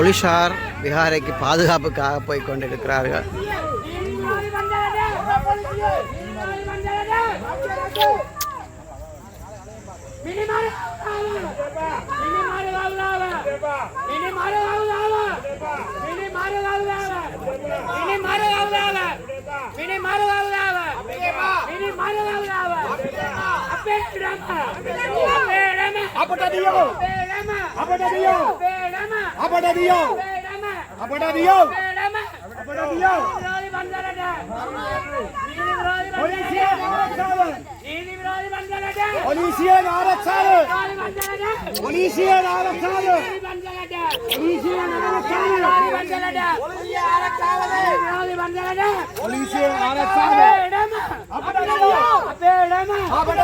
போலீஸார் விகாரைக்கு பாதுகாப்புக்காக போய் கொண்டிருக்கிறார்கள். අපට දියෝ අපට දියෝ අපට දියෝ අපට දියෝ අපට දියෝ පොලිසිය ආරක්ෂාව පොලිසිය ආරක්ෂාව පොලිසිය ආරක්ෂාව පොලිසිය ආරක්ෂාව පොලිසිය ආරක්ෂාව පොලිසිය ආරක්ෂාව අපට දියෝ අපේ ළම අපට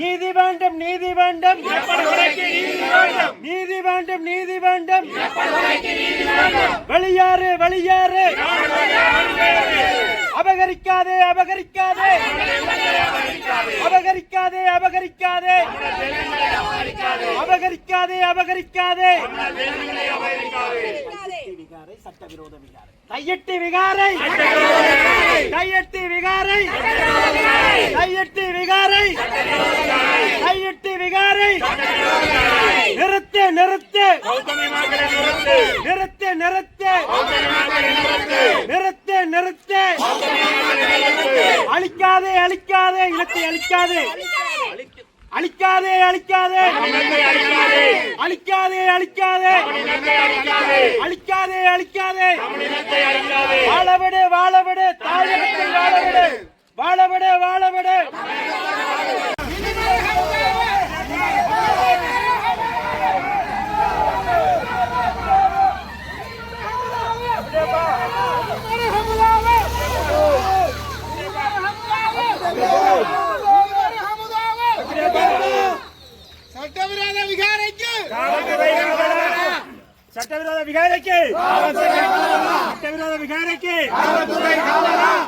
நீதி வேண்டும் நீதி வேண்டும் நீதி வேண்டும் நீதி வேண்டும் வெளியாறு வெளியாறு அபகரிக்காதே அபகரிக்காதே. அபகரிக்காதே அபகரிக்காதே. அபகரிக்காதே அபகரிக்காதே. கையெட்டி விகாரை. கையெட்டி விகாரை. கையெட்டி விகாரை கையெட்டி விகாரை நிறுத்து நிறுத்து நிறுத்து நிறுத்து நிறுத்து நிறுத்து அழிக்காதே அழிக்காதே இனத்தை அழிக்காதே அழிக்காதே அழிக்காதே அழிக்காதே அழிக்காதே. அழிக்காதே. அழிக்காதே. வாழவிடு வாழவிடு தாயகத்தில் வாழவிடு. வாழவிடு வாழவிடு சட்டவிரோத விகாரைக்கு சட்டவிரோத விகாரைக்கு! சட்டவிரோத விகாரைக்கு!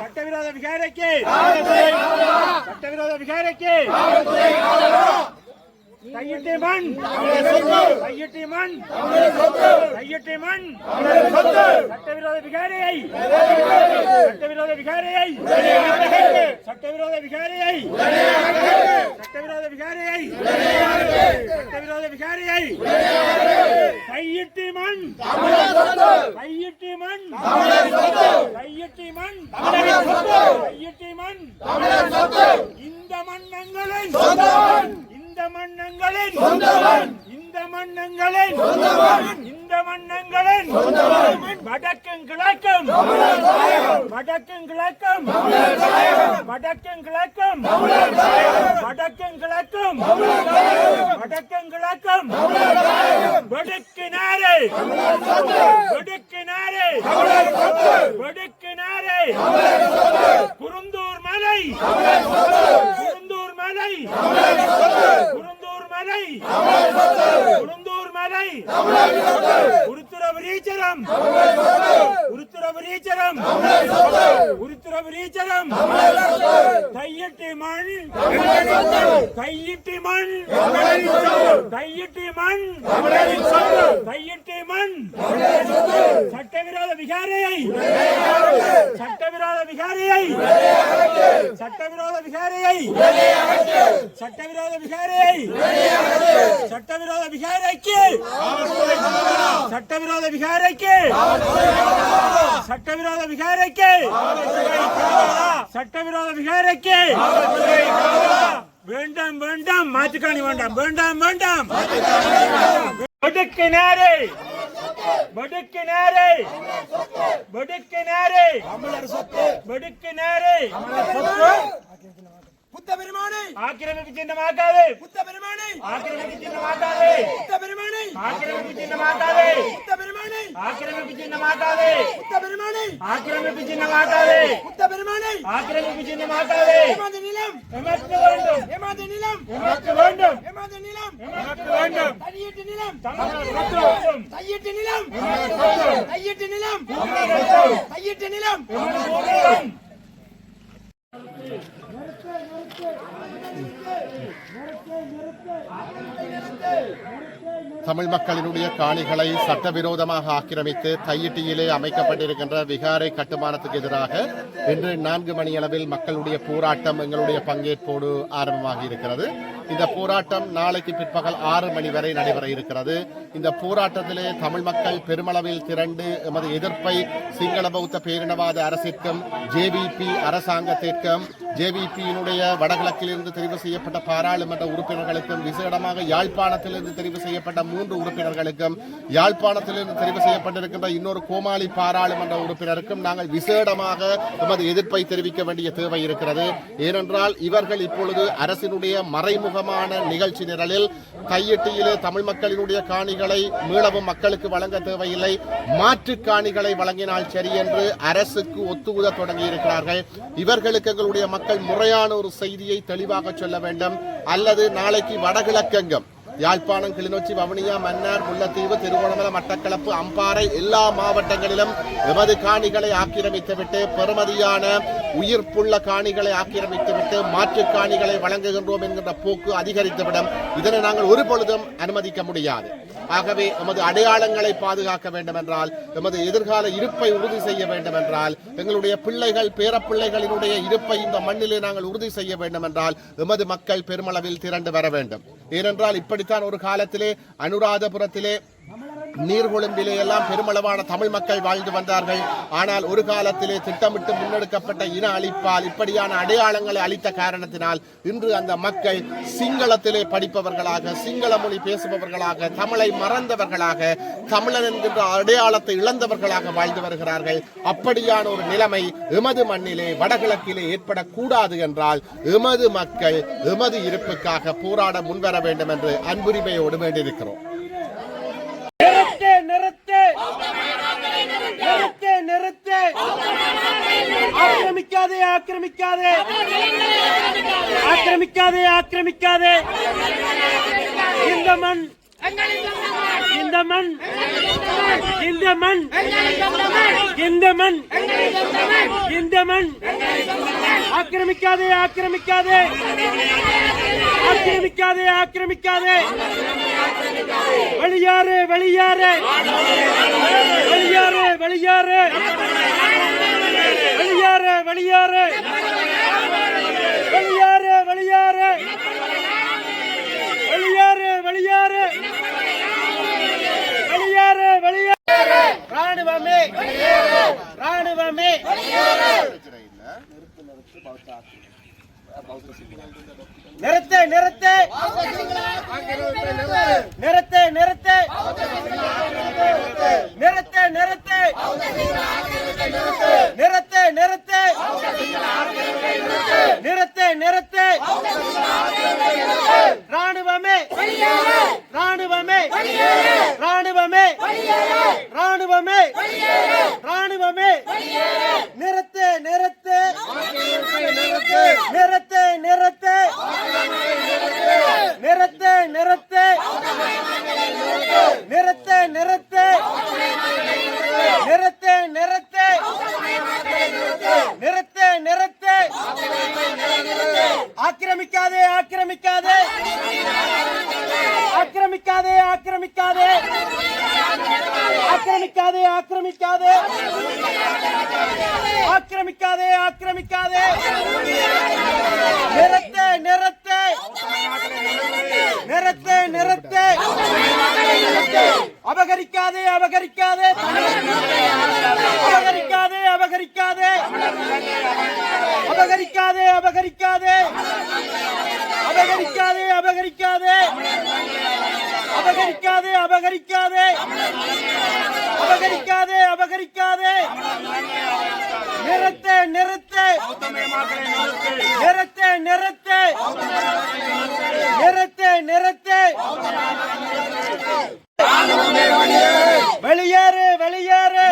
சட்டவிரோத விகாரைக்கு! சட்டவிரோத விகாரைக்கு! கையிட்டி மண்! கையிட்டி மண்! கையிட்டி மண்! சட்டவிரோத விகாரியை! சட்டவிரோத விகாரியை! சட்டவிரோத விகாரியை! சட்டவிரோத விகாரியை! சட்டவிரோத விகாரியை! கையிட்டி மண். கையிட்டி மண். கையிட்டி மண். இந்த மண்ணங்களின் இந்த மண்ணங்களின் இந்த மண்ணங்களின் இந்த வடக்கும் கிழக்கும் வடக்கும் கிழக்கும் வடக்கும் கிழக்கும் வடக்கும் கிழக்கும் வடக்கும் கிழக்கும் வெடுக்கினாரே வெடுக்கினாரே வெடுக்கினாரே உருத்துரவரீச்சரம் கையிட்டி மண். கையிட்டி மண். கையிட்டி மண். கையிட்டி மண். சட்டவிரோத விகாரையை. சட்டவிரோத விகாரையை. சட்டவிரோத விகாரையை. சட்டவிரோத விகாரையை. சட்டவிரோத விகாரைக்கு. சட்டவிரோத விகாரைக்கு. சட்டவிரோத விகாரைக்கு. சட்டவிரோத விகாரைக்கு. வேண்டாம் வேண்டாம். மாற்றுக்காணி வேண்டாம் வேண்டாம் வேண்டாம். ஒடுக்கினாரே ஒடுக்கினாரே ஒடுக்கினாரே ஒடுக்கினாரே புத்த பெருமானை ஆக்கிரமிப்பு சின்னமாக்காதே. புத்த பெருமானை ஆக்கிரமிப்பு சின்னமாக்காதே. புத்த பெருமானை ஆக்கிரமிப்பு சின்னமாக்காதே. புத்த பெருமானை ஆக்கிரமிப்பு சின்னமாக்காதே. புத்த ஆக்கிரமிப்பு சின்னமாக்காதே புத்த பெருமானை! ஆக்கிரமிப்பு சின்னமாக்காதே ஏமாந்த நிலம்! எமக்கு வேண்டும். ஏமாந்த நிலம்! எமக்கு வேண்டும். ஏமாந்த நிலம்! எமக்கு வேண்டும். தனியீட்டு நிலம்! கையிட்டு நிலம்! கையிட்டு நிலம். கையிட்டு நிலம்! தமிழ் மக்களினுடைய காணிகளை சட்டவிரோதமாக ஆக்கிரமித்து தையிட்டியிலே அமைக்கப்பட்டிருக்கின்ற விகாரை கட்டுமானத்துக்கு எதிராக இன்று நான்கு மணி அளவில் மக்களுடைய போராட்டம் எங்களுடைய பங்கேற்போடு ஆரம்பமாகி இருக்கிறது இந்த போராட்டம் நாளைக்கு பிற்பகல் ஆறு மணி வரை நடைபெற இருக்கிறது. இந்த போராட்டத்திலே தமிழ் மக்கள் பெருமளவில் திரண்டு எமது எதிர்ப்பை சிங்கள பௌத்த பேரினவாத அரசிற்கும் ஜேவிபி அரசாங்கத்திற்கும் ஜேவிபியினுடைய வடகிழக்கிலிருந்து தெரிவு செய்யப்பட்ட பாராளுமன்ற உறுப்பினர்களுக்கும் விசேடமாக யாழ்ப்பாணத்திலிருந்து தெரிவு செய்யப்பட்ட மூன்று உறுப்பினர்களுக்கும் யாழ்ப்பாணத்திலிருந்து தெரிவு செய்யப்பட்டிருக்கின்ற இன்னொரு கோமாளி பாராளுமன்ற உறுப்பினருக்கும் நாங்கள் விசேடமாக எமது எதிர்ப்பை தெரிவிக்க வேண்டிய தேவை இருக்கிறது. ஏனென்றால் இவர்கள் இப்பொழுது அரசினுடைய மறைமுகமான நிகழ்ச்சி நிரலில் கையெட்டியிலே தமிழ் மக்களினுடைய காணிகளை மீளவும் மக்களுக்கு வழங்க தேவையில்லை. மாற்று காணிகளை வழங்கினால் சரி என்று அரசுக்கு ஒத்துகுத தொடங்கி இருக்கிறார்கள் இவர்களுக்கு எங்களுடைய மக்கள் முறையான ஒரு செய்தியை தெளிவாக சொல்ல வேண்டும். அல்லது நாளைக்கு வடகிழக்கெங்கும் யாழ்ப்பாணம் கிளிநொச்சி வவுனியா மன்னார் முல்லைத்தீவு திருவோணமலை மட்டக்களப்பு அம்பாறை எல்லா மாவட்டங்களிலும் எமது காணிகளை ஆக்கிரமித்துவிட்டு பெறுமதியான உயிர்ப்புள்ள காணிகளை ஆக்கிரமித்துவிட்டு மாற்று காணிகளை வழங்குகின்றோம் என்கின்ற போக்கு அதிகரித்துவிடும் இதனை நாங்கள் ஒரு பொழுதும் அனுமதிக்க முடியாது. ஆகவே எமது அடையாளங்களை பாதுகாக்க வேண்டும் என்றால் எமது எதிர்கால இருப்பை உறுதி செய்ய வேண்டும் என்றால் எங்களுடைய பிள்ளைகள் பேரப்பிள்ளைகளினுடைய இருப்பை இந்த மண்ணிலே நாங்கள் உறுதி செய்ய வேண்டும் என்றால் எமது மக்கள் பெருமளவில் திரண்டு வர வேண்டும். ஏனென்றால் இப்படித்தான் ஒரு காலத்திலே அனுராதபுரத்திலே நீர்கொழும்பிலே எல்லாம் பெருமளவான தமிழ் மக்கள் வாழ்ந்து வந்தார்கள். ஆனால் ஒரு காலத்திலே திட்டமிட்டு முன்னெடுக்கப்பட்ட இன அழிப்பால் இப்படியான அடையாளங்களை அளித்த காரணத்தினால் இன்று அந்த மக்கள் சிங்களத்திலே படிப்பவர்களாக சிங்கள மொழி பேசுபவர்களாக தமிழை மறந்தவர்களாக தமிழன் என்கின்ற அடையாளத்தை இழந்தவர்களாக வாழ்ந்து வருகிறார்கள். அப்படியான ஒரு நிலைமை எமது மண்ணிலே வடகிழக்கிலே ஏற்படக்கூடாது என்றால் எமது மக்கள் எமது இருப்புக்காக போராட முன்வர வேண்டும் என்று அன்புரிமையோடு வேண்டியிருக்கிறோம். நிறுத்து. நிறுத்து நிறுத்து. ஆக்கிரமிக்காதே ஆக்கிரமிக்காதே. ஆக்கிரமிக்காதே ஆக்கிரமிக்காதே. இந்த மண் இந்த மண் இந்த மண் இந்த மண் இந்த மண். ஆக்கிரமிக்காதே ஆக்கிரமிக்காதே. ஆக்கிரமிக்காதே ஆக்கிரமிக்காதே. வெளியாறு வெளியாறு. வெளியாறு வெளியாறு. வெளியாறு வெளியாறு. வெளியாறு வெளியாறு. வெளியாறு வெளியாறு. நிறுத்து நிறுத்து நிறுத்து நிறுத்து நிறுத்து நிறுத்து நிறுத்து நிறுத்து நிறுத்து நிறுத்து ஆக்கிரமிக்காதே. ஆக்கிரமிக்காதே ஆக்கிரமிக்காதே. ஆக்கிரமிக்க ஆக்கிரமிக்காதே ஆக்கிரமிக்காதே ஆக்கிரமிக்காதே ஆக்கிரமிக்காதே நிறுத்து நிறுத்து நிறுத்து நிறுத்து அபகரிக்காதே அபகரிக்காதே அபகரிக்காதே அபகரிக்காதே அபகரிக்காதே அபகரிக்காதே அபகரிக்காதே அபகரிக்காதே அபகரிக்காதே அபகரிக்காதே. அபகரிக்காதே அபகரிக்காதே. நிறுத்து நிறுத்து. நிறுத்து நிறுத்து. நிறுத்து நிறுத்து. வெளியேறு வெளியேறு.